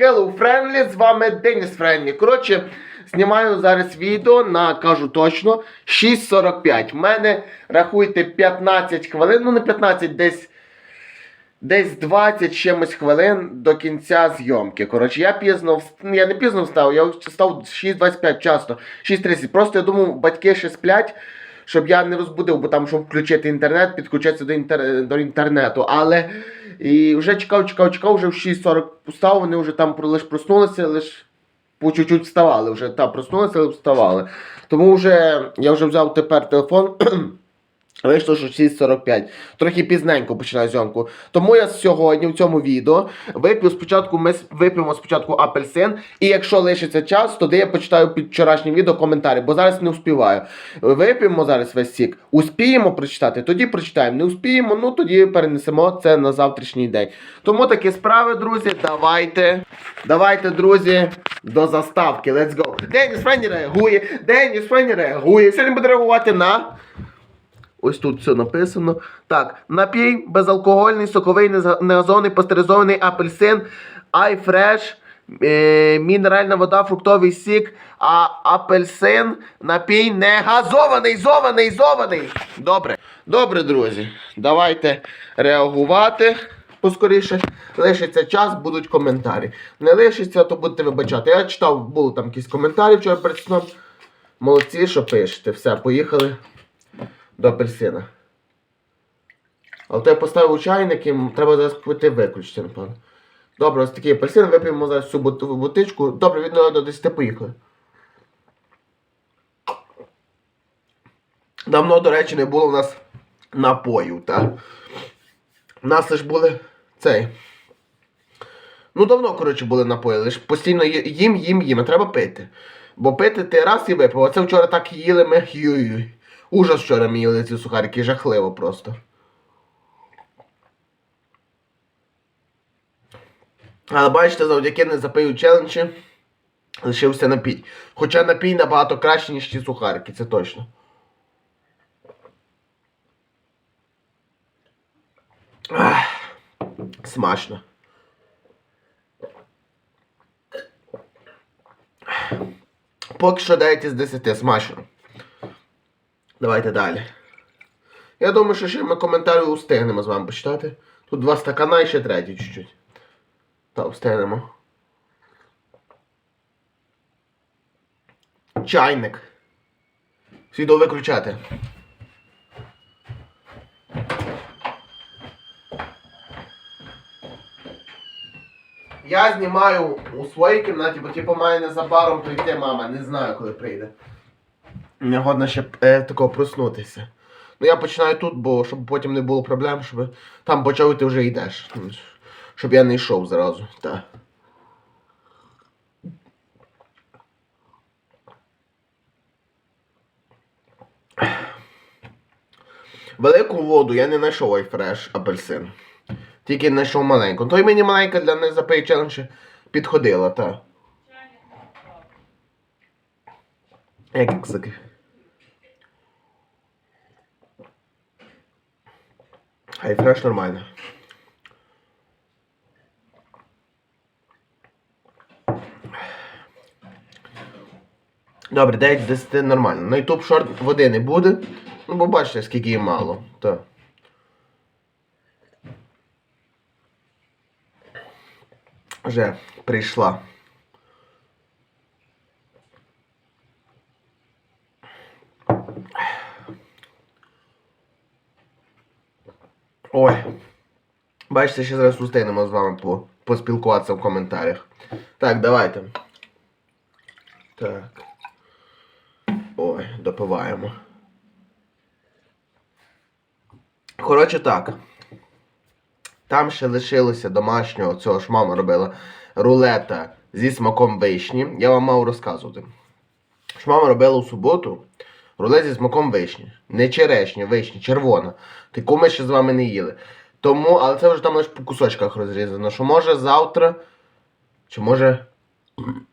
Hello Friendly, з вами Деніс Френлі. Коротше, знімаю зараз відео на, кажу точно, 6.45. В мене, рахуйте, 15 хвилин, ну не 15, десь десь 20 чимось хвилин до кінця зйомки. Коротше, я пізно ну, я не пізно встав, я встав 6.25 вчасно, 6.30. Просто я думав, батьки ще сплять, щоб я не розбудив, бо там, щоб включити інтернет, підключитися до, інтер... до інтернету. Але і вже чекав, чекав, чекав, вже в 6.40 встав, вони вже там про- лиш проснулися, лиш по чуть-чуть вставали. Вже та проснулися, але вставали. Тому вже я вже взяв тепер телефон. Вийшло, що 6.45. Трохи пізненько починаю зйомку. Тому я сьогодні в цьому відео вип'ю спочатку, ми вип'ємо спочатку апельсин. І якщо лишиться час, тоді я почитаю під вчорашнім відео коментарі, бо зараз не успіваю. Вип'ємо зараз весь сік. Успіємо прочитати, тоді прочитаємо. Не успіємо, ну тоді перенесемо це на завтрашній день. Тому такі справи, друзі. Давайте. Давайте, друзі, до заставки. Let's go. Деніс Френі реагує. Деніс Френі реагує. Сьогодні буде реагувати на. Ось тут все написано. Так, напій безалкогольний, соковий, негазований, пастеризований апельсин, iFresh, е, мінеральна вода, фруктовий сік, а апельсин, напій не газований, зований, зований. Добре. Добре, друзі. Давайте реагувати поскоріше. Лишиться час, будуть коментарі. Не лишиться, то будете вибачати. Я читав, були там якісь коментарі вчора перед сном. Молодці, що пишете. Все, поїхали до апельсина. Але то я поставив у чайник і треба зараз піти виключити, напевно. Добре, ось такий апельсин, вип'ємо зараз цю бутичку. Добре, від 0 до 10 поїхали. Давно, до речі, не було в нас напоїв, так? У нас лиш були цей. Ну, давно, коротше, були напої, лиш постійно їм, їм, їм, а треба пити. Бо пити ти раз і випив. Оце вчора так їли ми. Юй-юй. Ужас вчора їли ці сухарики, жахливо просто. Але бачите, завдяки не запию челенджі лишився напій. Хоча напій набагато краще, ніж ті сухарики, це точно. Ах, смачно. Поки що 9 із 10 смачно. Давайте далі. Я думаю, що ще ми коментарі устигнемо з вами почитати. Тут два стакана і ще третій чуть-чуть. Та, встигнемо. Чайник. Світло виключати. Я знімаю у своїй кімнаті, бо типу має незабаром прийти мама. Не знаю, коли прийде. Не годно ще е, такого проснутися. Ну я починаю тут, бо щоб потім не було проблем, щоб там почав і ти вже йдеш. Щоб я не йшов зразу. Так. Велику воду я не знайшов iFresh апельсин. Тільки знайшов маленьку. То й мені маленька для не запей челендж підходила, та. Як іксики. iFresh нормально. Добре, 9 з 10 нормально. На YouTube шорт води не буде. Ну, бо бачите, скільки її мало. Так. Вже прийшла. Ой. Бачите, ще зараз устигнемо з вами по, поспілкуватися в коментарях. Так, давайте. Так. Ой, допиваємо. Коротше так. Там ще лишилося домашнього, цього ж мама робила рулета зі смаком вишні. Я вам мав розказувати. Що мама робила у суботу рулет зі смаком вишні. Не черешня, вишні, червона. Таку ми ще з вами не їли. Тому, але це вже там лише по кусочках розрізано. Що може завтра, чи може,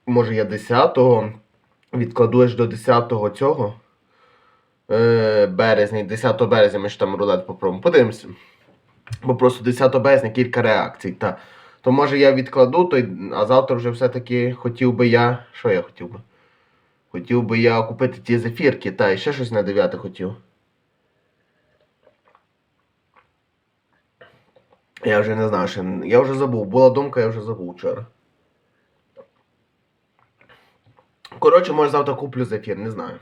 може я 10-го відкладу аж до 10-го цього е, березня, 10 березня ми ж там рулет попробуємо. Подивимося. Бо просто 10 березня кілька реакцій. Та. То може я відкладу, то, а завтра вже все-таки хотів би я. Що я хотів би? Хотів би я купити ті зефірки, та і ще щось на 9 хотів. Я вже не знаю, що... я вже забув. Була думка, я вже забув вчора. Коротше, може завтра куплю зефір, не знаю.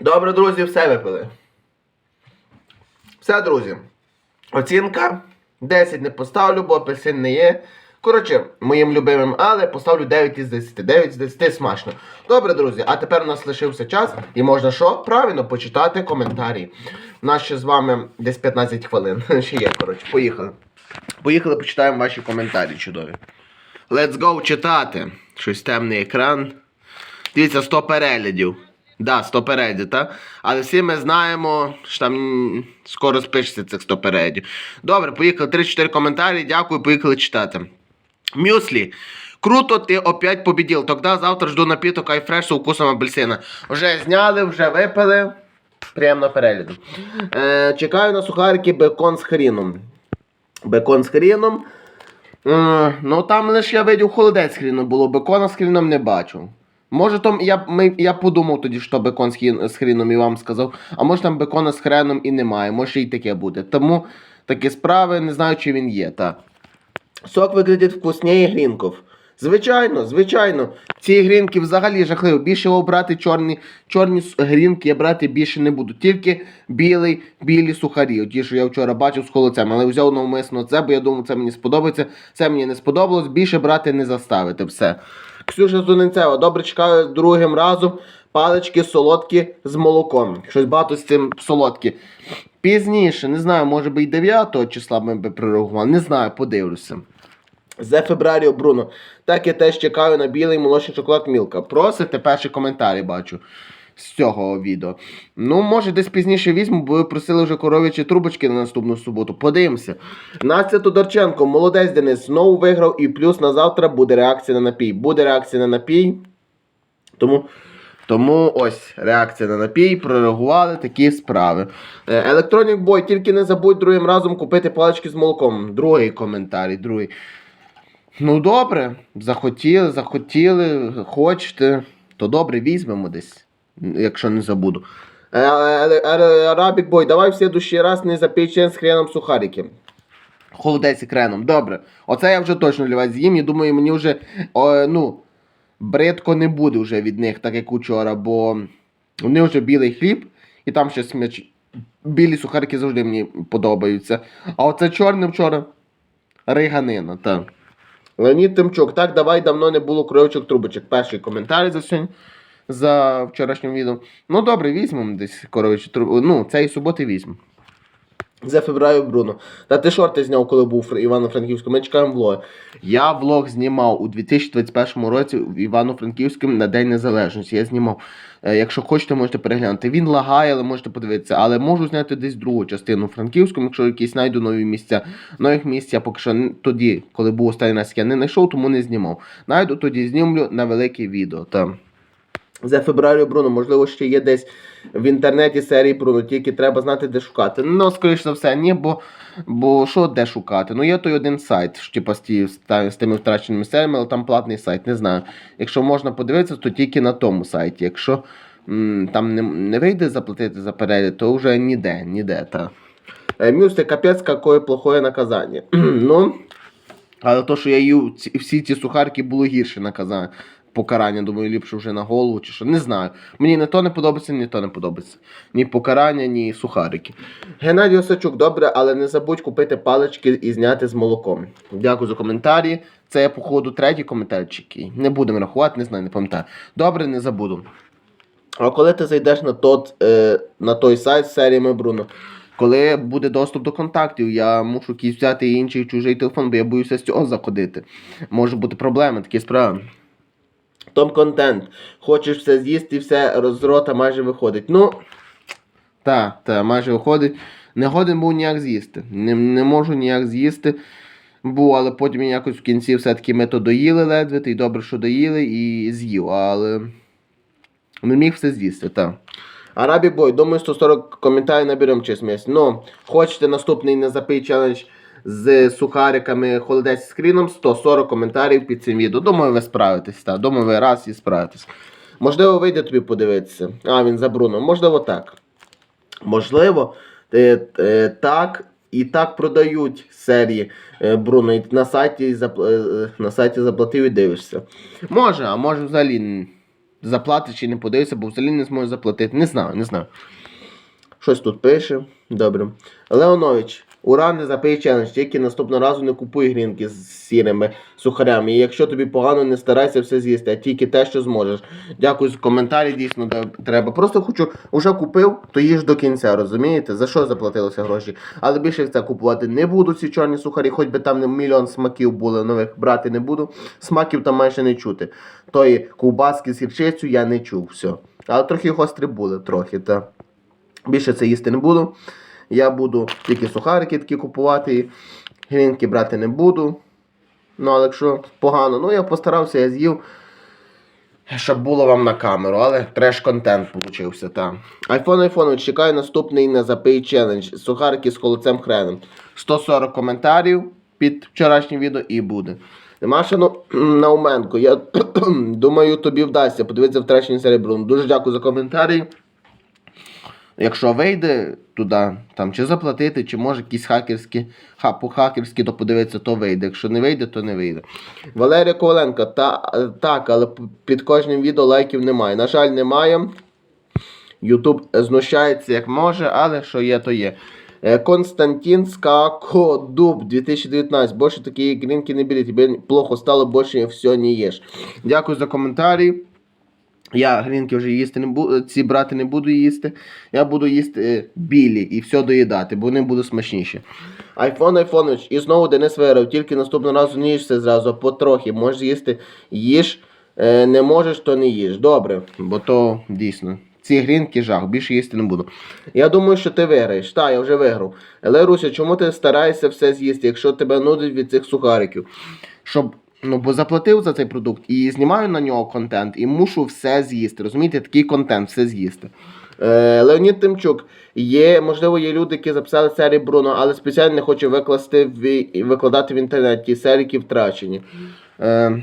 Добре, друзі, все випили. Все, друзі. Оцінка 10 не поставлю, бо апельсин не є. Коротше, моїм любимим, але поставлю 9 із 10. 9 з 10 смачно. Добре, друзі, а тепер у нас лишився час і можна що? Правильно почитати коментарі. У нас ще з вами десь 15 хвилин. Ще є, коротше, поїхали. Поїхали, почитаємо ваші коментарі чудові. Let's go читати. Щось темний екран. Дивіться, 100 переглядів. Да, 100 переглядів, так? Але всі ми знаємо, що там скоро спишеться цих 100 переглядів. Добре, поїхали. 3-4 коментарі. Дякую, поїхали читати. Мюслі. Круто, ти опять победил. Тогда завтра жду напиток айфреш з укусом апельсина. Вже зняли, вже випили. Приємно перегляду. Е, чекаю на сухарики бекон з хріном. Бекон з хріном. Е, ну там лише я видів холодець з хріном було, бекона з хріном не бачу. Може там я, ми, я подумав тоді, що бекон з, хрін- з хріном і вам сказав, а може там бекона з хреном і немає, може і таке буде. Тому такі справи, не знаю, чи він є. Та. Сок виглядить вкусніє грінков. Звичайно, звичайно. Ці грінки взагалі жахливо. Більше його брати чорні, чорні грінки я брати більше не буду. Тільки білий, білі сухарі. Ті, що я вчора бачив з холодцем, але взяв навмисно це, бо я думав, це мені сподобається. Це мені не сподобалось, більше брати не заставити. Все. Ксюша Зуненцева, добре чекаю другим разом. Палички солодкі з молоком. Щось багато з цим солодкі. Пізніше, не знаю, може би і 9 числа ми би прорахували. Не знаю, подивлюся. Зе Фебраріо Бруно. Так я теж чекаю на білий молочний шоколад Мілка. Просите перші коментарі бачу з цього відео. Ну, може, десь пізніше візьму, бо просили вже коров'ячі трубочки на наступну суботу. Подивимося. Настя Тодорченко, молодець Денис, знову виграв і плюс на завтра буде реакція на напій. Буде реакція на напій. Тому. Тому ось реакція на напій, прореагували такі справи. Е, Electronic Boy, тільки не забудь другим разом купити палички з молоком. Другий коментарій, другий. Ну добре, захотіли, захотіли, хочете, то добре, візьмемо десь, якщо не забуду. Е, е, е, Арабік Бой, давай в слідущий раз не запечен з хреном сухарики. Холодець і креном, добре. Оце я вже точно для вас з'їм. Я думаю, мені вже о, ну, бридко не буде вже від них, так як учора, бо вони вже білий хліб, і там ще сміч. Білі сухарики завжди мені подобаються. А оце чорне вчора. Риганина, так. Леонід Тимчук, так давай давно не було кровичок трубочок. Перший коментар за сьогодні. За вчорашнім відео. Ну добре, візьмемо десь трубочки. Ну, цієї суботи візьмемо. За февралю Бруно. Та ти шорти зняв, коли був Івано-Франківську. Ми чекаємо влоги. Я влог знімав у 2021 році в Івано-Франківському на День Незалежності. Я знімав. Е, Якщо хочете, можете переглянути. Він лагає, але можете подивитися. Але можу зняти десь другу частину Франківському, якщо якісь знайду нові місця. Нових місць я поки що тоді, коли був останній раз, я не знайшов, тому не знімав. Найду тоді знімлю на велике відео. Там. За февралю Бруно, можливо, ще є десь в інтернеті серії Бруно, тільки треба знати, де шукати. Ну, скоріш за все, ні, бо, бо що де шукати? Ну, є той один сайт, типу, з, з, тими втраченими серіями, але там платний сайт, не знаю. Якщо можна подивитися, то тільки на тому сайті. Якщо м, там не, не вийде заплатити за перегляд, то вже ніде, ніде. Та. Е, Мюсли, капець, какое плохое наказання. ну, але то, що я їв всі ці сухарки, було гірше наказання. Покарання, думаю, ліпше вже на голову чи що. Не знаю. Мені не то не подобається, ні то не подобається. Ні покарання, ні сухарики. Геннадій Осачук, добре, але не забудь купити палички і зняти з молоком. Дякую за коментарі. Це, походу, третій коментар чи який. Не будемо рахувати, не знаю, не пам'ятаю. Добре, не забуду. А коли ти зайдеш на, тот, е, на той сайт з серіями Бруно, коли буде доступ до контактів, я мушу якийсь взяти інший чужий телефон, бо я боюся з цього заходити. Може бути проблеми, такі справи. Том контент. Хочеш все з'їсти, все роз рота майже виходить. Ну, так, так, майже виходить. Не годен був ніяк з'їсти. Не, не можу ніяк з'їсти. Був, але потім якось в кінці все-таки ми то доїли ледве, і добре, що доїли, і з'їв, але не міг все з'їсти, так. Арабі Бой, думаю, 140 коментарів наберемо через місяць. Ну, хочете наступний не запий челендж з сухариками холодець з хріном 140 коментарів під цим відео. Думаю, ви справитесь. Та. Думаю, ви раз і справитесь. Можливо, вийде тобі подивитися. А, він за Бруно. Можливо, так. Можливо, е, е, так і так продають серії е, Бруно. І на сайті, на сайті заплатив і дивишся. Може, а може взагалі заплатиш чи не подивишся, бо взагалі не зможе заплатити. Не знаю, не знаю. Щось тут пише. Добре. Леонович, ура, не запий челендж, тільки наступного разу не купуй грінки з сірими сухарями. І якщо тобі погано, не старайся все з'їсти, а тільки те, що зможеш. Дякую за коментарі, дійсно треба. Просто хочу, вже купив, то їж до кінця, розумієте? За що заплатилися гроші? Але більше це купувати не буду, ці чорні сухарі, хоч би там не мільйон смаків були нових, брати не буду. Смаків там майже не чути. Тої ковбаски з гірчицю я не чув, все. Але трохи гострі були, трохи, та. Більше це їсти не буду. Я буду тільки сухарики такі купувати. Грінки брати не буду. Ну, але якщо погано, ну я постарався, я з'їв, щоб було вам на камеру, але треш-контент получився, так. Айфон айфонович, чекаю наступний на запий челендж. Сухарики з холодцем хреном. 140 коментарів під вчорашнім відео і буде. Маша ну, Науменко, я думаю, тобі вдасться. Подивитися втрачені серебро. Дуже дякую за коментарі. Якщо вийде туди, там чи заплатити, чи може якісь хакерські, по-хакерськи, то подивитися, то вийде. Якщо не вийде, то не вийде. Валерія Коваленко, та, так, але під кожним відео лайків немає. На жаль, немає. Ютуб знущається як може, але що є, то є. Е, Константин Скакодуб 2019. Більше такі грінки не беріть, тебе плохо стало, більше все не їш. Дякую за коментарі. Я грінки вже їсти не буду, ці брати не буду їсти. Я буду їсти е, білі і все доїдати, бо вони будуть смачніші. Айфон, айфонович, і знову Денис виграв, тільки наступного разу не їж все зразу, потрохи. Можеш їсти, їж, е, не можеш, то не їж. Добре, бо то дійсно. Ці грінки жах, більше їсти не буду. Я думаю, що ти виграєш. Так, я вже виграв. Але Руся, чому ти стараєшся все з'їсти, якщо тебе нудить від цих сухариків? Щоб Ну, бо заплатив за цей продукт і знімаю на нього контент, і мушу все з'їсти. Розумієте, такий контент, все з'їсти. Е, Леонід Тимчук, є, можливо, є люди, які записали серії Бруно, але спеціально не хоче викласти в, викладати в інтернеті серії, які втрачені. Е,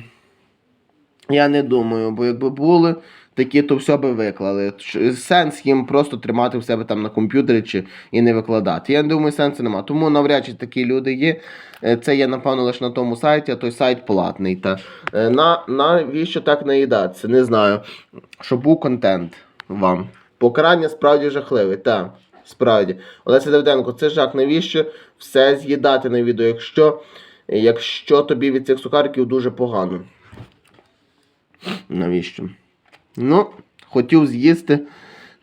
я не думаю, бо якби були такі, то все би виклали. Сенс їм просто тримати в себе там на комп'ютері чи і не викладати. Я думаю, сенсу нема. Тому навряд чи такі люди є. Е, Це є, напевно, лише на тому сайті, а той сайт платний. Та. Е, На, навіщо так наїдатися? Не знаю. Щоб був контент вам. Покарання справді жахливе, так. Справді. Олеся Давиденко, це жах. Навіщо все з'їдати на відео, якщо, якщо тобі від цих сухариків дуже погано? Навіщо? Ну, хотів з'їсти,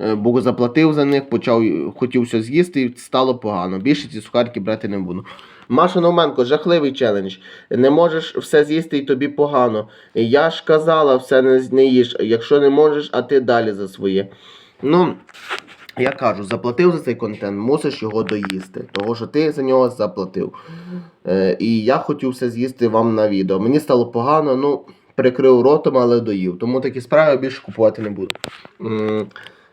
е, бо заплатив за них, почав, хотів все з'їсти і стало погано. Більше ці сухарики брати не буду. Маша Науменко, жахливий челендж. Не можеш все з'їсти і тобі погано. Я ж казала, все не їж. Якщо не можеш, а ти далі за своє. Ну, я кажу, заплатив за цей контент, мусиш його доїсти. Того, що ти за нього заплатив. Е, і я хотів все з'їсти вам на відео. Мені стало погано, ну, прикрив ротом, але доїв. Тому такі справи більше купувати не буду.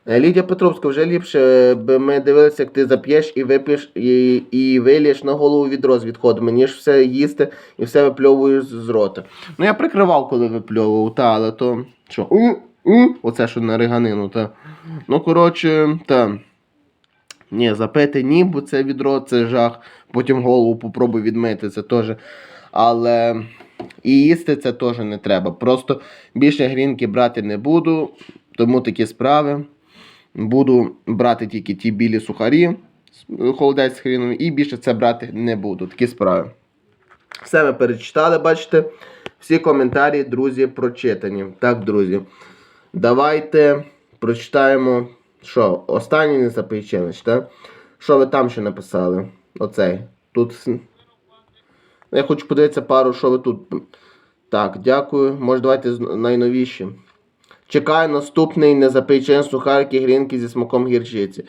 Е, Лідія Петровська, вже ліпше би ми дивилися, як ти зап'єш і вип'єш і, і вилієш на голову відро з відходами, ніж все їсти і все випльовуєш з рота. Ну я прикривав, коли випльовував, та, але то. Що? У, у, оце що на риганину, та. Ну, коротше, та. Ні, запити ні, бо це відро, це жах. Потім голову попробуй відмити, це теж. Але і їсти це теж не треба. Просто більше грінки брати не буду, тому такі справи. Буду брати тільки ті білі сухарі, з- холодець з хріном, і більше це брати не буду. Такі справи. Все ми перечитали, бачите. Всі коментарі, друзі, прочитані. Так, друзі. Давайте прочитаємо. Що? Останній не запий так? Що ви там ще написали? Оцей. Тут. Я хочу подивитися пару, що ви тут. Так, дякую. Може, давайте найновіші. Чекаю наступний незапечен сухарики грінки зі смаком гірчиці.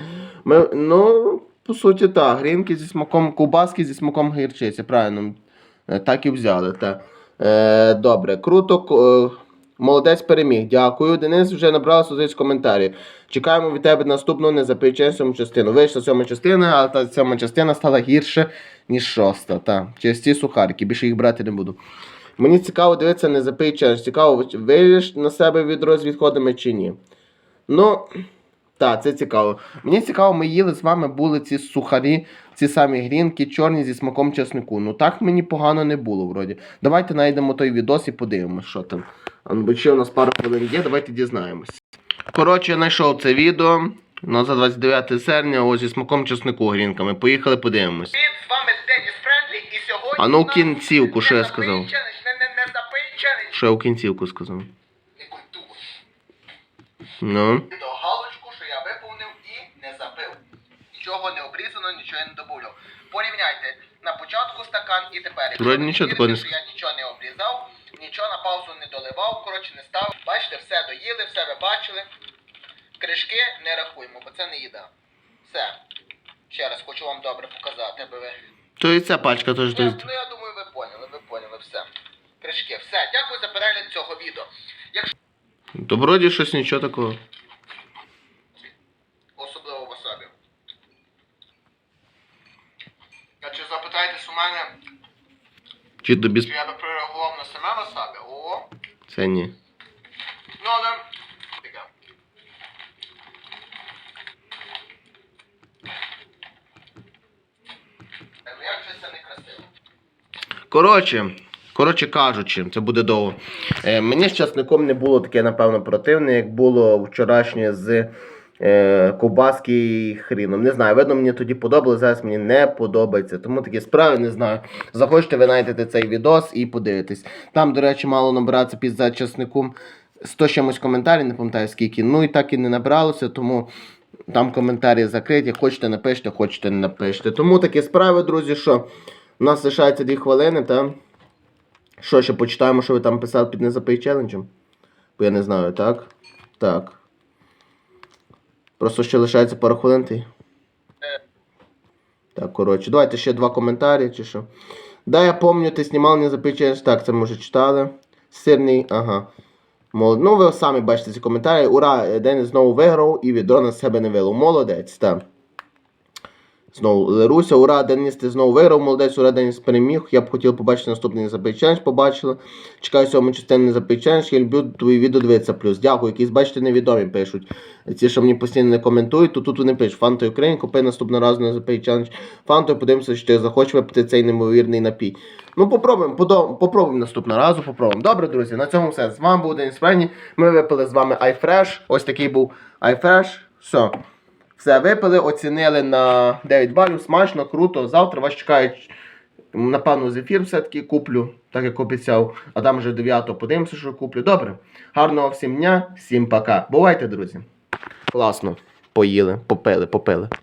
Ми, ну, по суті, так. Грінки зі смаком кубаски зі смаком гірчиці. Правильно. Е, Так і взяли. Так. Е, добре, круто. е, Молодець переміг. Дякую. Денис вже набрав 130 коментарів. Чекаємо від тебе наступну незапечен частину. Вийшла сьома частина, але та сьома частина стала гірше, ніж шоста. Та. Через ці сухарики, більше їх брати не буду. Мені цікаво дивитися, не запий челендж. Цікаво, виріш на себе відро з відходами чи ні. Ну, так, це цікаво. Мені цікаво, ми їли з вами були ці сухарі, ці самі грінки, чорні зі смаком чеснику. Ну так мені погано не було вроді. Давайте знайдемо той відос і подивимося, що там. Ну, Бо ще у нас пару хвилин є, давайте дізнаємось. Коротше, я знайшов це відео. Ну, за 29 серпня, ось зі смаком чеснику грінками. Поїхали, подивимось. А ну, кінцівку, що я сказав? Що я у кінцівку сказав? Ну. До галочку, що я виповнив і не забив. Нічого не обрізано, нічого не добавляв. Порівняйте на початку стакан і тепер. Вроді нічого такого не Я нічого не обрізав, нічого на паузу не доливав, коротше не став. Бачите, все доїли, все ви бачили. Кришки не рахуємо, бо це не їда. Все. Ще раз хочу вам добре показати, аби ви. То і ця пачка теж. Я- ну я думаю, ви поняли, ви поняли все. Кришки, все. Дякую за перегляд цього відео. Якщо То вроді щось нічого такого. особливо в особі. А чи запитаєтесь у мене, Чи тобі чи я би прореагував на саме васабі? О, це ні. ну але таке. Ну як же це не красиво? Коротше, коротше кажучи, це буде довго. Е, мені з часником не було таке, напевно, противне, як було вчорашнє з е, ковбаски і хріном. Не знаю, видно, мені тоді подобалося, зараз мені не подобається. Тому такі справи не знаю. Захочете, ви знайдете цей відос і подивитесь. Там, до речі, мало набиратися під за часником 100 чимось коментарів, не пам'ятаю скільки. Ну і так і не набралося, тому. Там коментарі закриті, хочете напишете, хочете не напишете. Тому такі справи, друзі, що у нас лишається 2 хвилини, та що ще почитаємо, що ви там писали під незапий челенджем? Бо я не знаю, так? Так. Просто ще лишається пару хвилин. Ти. Так, коротше, давайте ще два коментарі чи що. Да, я помню, ти знімав незапий челендж. Так, це ми вже читали. Сирний, ага. Мол... Ну, ви самі бачите ці коментарі. Ура, Денис знову виграв і відро на себе не вилив. Молодець, так. Знову Леруся, ура, Деніс, ти знову виграв, молодець, ура, Деніс переміг. Я б хотів побачити наступний незабий челендж, побачили. Чекаю сьому частини незабий челендж, я люблю твої відео дивитися плюс. Дякую, якісь, бачите, невідомі пишуть. Ці, що мені постійно не коментують, то тут вони пишуть. Фанта Україн, купи наступного разу незабий челендж. Фантою, подивимося, чи ти захочеш випити цей неймовірний напій. Ну, попробуємо, подо- попробуємо наступного разу, попробуємо. Добре, друзі, на цьому все. З вами був Деніс Френі. Ми випили з вами iFresh. Ось такий був iFresh. Все. Все, випили, оцінили на 9 балів, смачно, круто. Завтра вас чекають, напевно, зефір все-таки куплю, так як обіцяв. А там вже 9 подивимося, що куплю. Добре. Гарного всім дня, всім пока. Бувайте, друзі. Класно. Поїли, попили, попили.